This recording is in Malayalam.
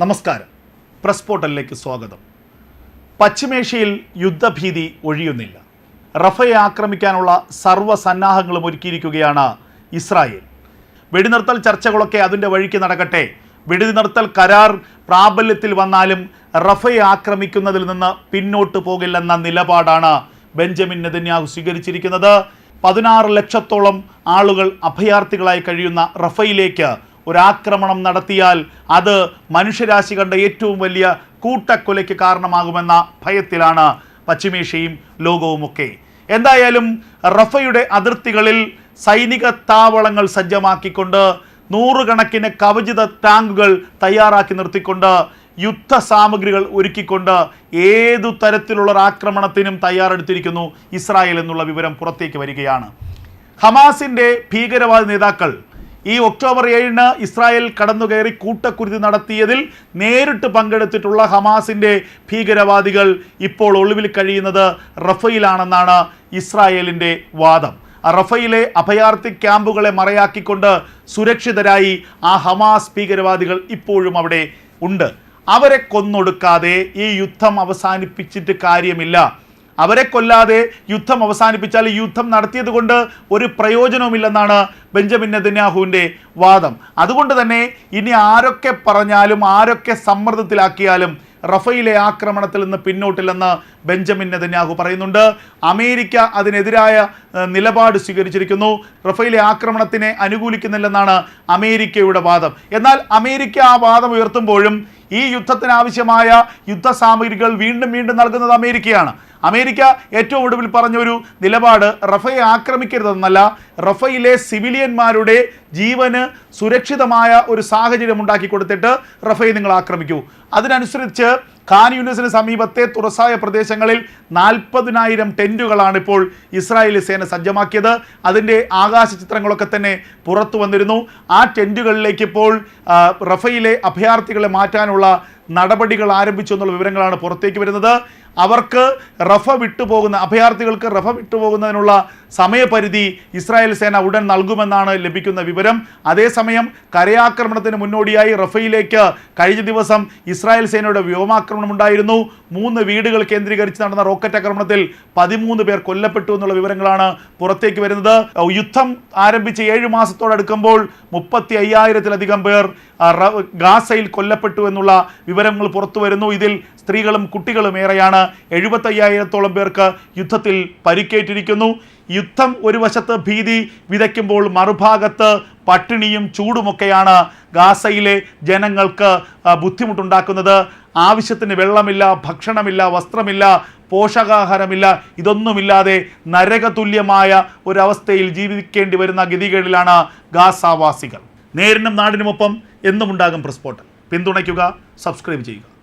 നമസ്കാരം. പ്രസ് പോർട്ടലിലേക്ക് സ്വാഗതം. പശ്ചിമേഷ്യയിൽ യുദ്ധഭീതി ഒഴിയുന്നില്ല. റഫയെ ആക്രമിക്കാനുള്ള സർവസന്നാഹങ്ങളും ഒരുക്കിയിരിക്കുകയാണ് ഇസ്രായേൽ. വെടിനിർത്തൽ ചർച്ചകളൊക്കെ അതിന്റെ വഴിക്ക് നടക്കട്ടെ. വെടിനിർത്തൽ കരാർ പ്രാബല്യത്തിൽ വന്നാലും റഫയെ ആക്രമിക്കുന്നതിൽ നിന്ന് പിന്നോട്ട് പോകില്ലെന്ന നിലപാടാണ് ബെഞ്ചമിൻ നെതന്യാഹു സ്വീകരിച്ചിരിക്കുന്നത്. പതിനാറ് ലക്ഷത്തോളം ആളുകൾ അഭയാർത്ഥികളായി കഴിയുന്ന റഫയിലേക്ക് ഒരാക്രമണം നടത്തിയാൽ അത് മനുഷ്യരാശി കണ്ട ഏറ്റവും വലിയ കൂട്ടക്കൊലയ്ക്ക് കാരണമാകുമെന്ന ഭയത്തിലാണ് പശ്ചിമേഷ്യയും ലോകവുമൊക്കെ. എന്തായാലും റഫയുടെ അതിർത്തികളിൽ സൈനിക താവളങ്ങൾ സജ്ജമാക്കിക്കൊണ്ട് നൂറുകണക്കിന് കവചിത ടാങ്കുകൾ തയ്യാറാക്കി നിർത്തിക്കൊണ്ട് യുദ്ധ സാമഗ്രികൾ ഒരുക്കിക്കൊണ്ട് ഏതു തരത്തിലുള്ള ആക്രമണത്തിനും തയ്യാറെടുത്തിരിക്കുന്നു ഇസ്രായേൽ എന്നുള്ള വിവരം പുറത്തേക്ക് വരികയാണ്. ഹമാസിന്റെ ഭീകരവാദ നേതാക്കൾ ഈ ഒക്ടോബർ ഏഴിന് ഇസ്രായേൽ കടന്നുകയറി കൂട്ടക്കുരുതി നടത്തിയതിൽ നേരിട്ട് പങ്കെടുത്തിട്ടുള്ള ഹമാസിന്റെ ഭീകരവാദികൾ ഇപ്പോൾ ഒളിവിൽ കഴിയുന്നത് റഫയിലാണെന്നാണ് ഇസ്രായേലിന്റെ വാദം. റഫയിലെ അഭയാർത്ഥി ക്യാമ്പുകളെ മറയാക്കിക്കൊണ്ട് സുരക്ഷിതരായി ആ ഹമാസ് ഭീകരവാദികൾ ഇപ്പോഴും അവിടെ ഉണ്ട്. അവരെ കൊന്നൊടുക്കാതെ ഈ യുദ്ധം അവസാനിപ്പിച്ചിട്ട് കാര്യമില്ല. അവരെ കൊല്ലാതെ യുദ്ധം അവസാനിപ്പിച്ചാൽ ഈ യുദ്ധം നടത്തിയത് കൊണ്ട് ഒരു പ്രയോജനവുമില്ലെന്നാണ് ബെഞ്ചമിൻ നെതന്യാഹുവിന്റെ വാദം. അതുകൊണ്ട് തന്നെ ഇനി ആരൊക്കെ പറഞ്ഞാലും ആരൊക്കെ സമ്മർദ്ദത്തിലാക്കിയാലും റഫയിലെ ആക്രമണത്തിൽ നിന്ന് പിന്നോട്ടില്ലെന്ന് ബെഞ്ചമിൻ നെതന്യാഹു പറയുന്നുണ്ട്. അമേരിക്ക അതിനെതിരായ നിലപാട് സ്വീകരിച്ചിരിക്കുന്നു. റഫയിലെ ആക്രമണത്തിനെ അനുകൂലിക്കുന്നില്ലെന്നാണ് അമേരിക്കയുടെ വാദം. എന്നാൽ അമേരിക്ക ആ വാദം ഉയർത്തുമ്പോഴും ഈ യുദ്ധത്തിന് ആവശ്യമായ യുദ്ധ സാമഗ്രികൾ വീണ്ടും വീണ്ടും നൽകുന്നത് അമേരിക്കയാണ്. അമേരിക്ക ഏറ്റവും ഒടുവിൽ പറഞ്ഞൊരു നിലപാട് റഫയെ ആക്രമിക്കരുതെന്നല്ല റഫയിലെ സിവിലിയന്മാരുടെ ജീവന് സുരക്ഷിതമായ ഒരു സാഹചര്യം ഉണ്ടാക്കി കൊടുത്തിട്ട് റഫയെ നിങ്ങൾ ആക്രമിക്കൂ. അതിനനുസരിച്ച് ഖാൻ യൂണിസിന് സമീപത്തെ തുറസായ പ്രദേശങ്ങളിൽ നാൽപ്പതിനായിരം ടെന്റുകളാണ് ഇപ്പോൾ ഇസ്രായേലി സേന സജ്ജമാക്കിയത്. അതിന്റെ ആകാശ ചിത്രങ്ങളൊക്കെ തന്നെ പുറത്തു വന്നിരുന്നു. ആ ടെന്റുകളിലേക്ക് ഇപ്പോൾ റഫയിലെ അഭയാർത്ഥികളെ മാറ്റാനുള്ള നടപടികൾ ആരംഭിച്ചു എന്നുള്ള വിവരങ്ങളാണ് പുറത്തേക്ക് വരുന്നത്. അവർക്ക് റഫ വിട്ടുപോകുന്ന അഭയാർത്ഥികൾക്ക് റഫ വിട്ടുപോകുന്നതിനുള്ള സമയപരിധി ഇസ്രായേൽ സേന ഉടൻ നൽകുമെന്നാണ് ലഭിക്കുന്ന വിവരം. അതേസമയം കരയാക്രമണത്തിന് മുന്നോടിയായി റഫയിലേക്ക് കഴിഞ്ഞ ദിവസം ഇസ്രായേൽ സേനയുടെ വ്യോമാക്രമണം ഉണ്ടായിരുന്നു. മൂന്ന് വീടുകൾ കേന്ദ്രീകരിച്ച് നടന്ന റോക്കറ്റ് ആക്രമണത്തിൽ പതിമൂന്ന് പേർ കൊല്ലപ്പെട്ടു എന്നുള്ള വിവരങ്ങളാണ് പുറത്തേക്ക് വരുന്നത്. യുദ്ധം ആരംഭിച്ച് ഏഴ് മാസത്തോടടുക്കുമ്പോൾ മുപ്പത്തി അയ്യായിരത്തിലധികം പേർ ഗാസയിൽ കൊല്ലപ്പെട്ടു എന്നുള്ള വിവരങ്ങൾ പുറത്തു വരുന്നു. ഇതിൽ സ്ത്രീകളും കുട്ടികളും ഏറെയാണ്. എഴുപത്തയ്യായിരത്തോളം പേർക്ക് യുദ്ധത്തിൽ പരിക്കേറ്റിരിക്കുന്നു. യുദ്ധം ഒരു വശത്ത് ഭീതി വിതയ്ക്കുമ്പോൾ മറുഭാഗത്ത് പട്ടിണിയും ചൂടുമൊക്കെയാണ് ഗാസയിലെ ജനങ്ങൾക്ക് ബുദ്ധിമുട്ടുണ്ടാക്കുന്നത്. ആവശ്യത്തിന് വെള്ളമില്ല ഭക്ഷണമില്ല വസ്ത്രമില്ല പോഷകാഹാരമില്ല ഇതൊന്നുമില്ലാതെ നരകതുല്യമായ ഒരവസ്ഥയിൽ ജീവിക്കേണ്ടി വരുന്ന ഗതികേടിലാണ് ഗാസാവാസികൾ. നേരിനും നാടിനുമൊപ്പം എന്നുമുണ്ടാകും പ്രസ്പോട്ട് പിന്തുണയ്ക്കുക സബ്സ്ക്രൈബ് ചെയ്യുക.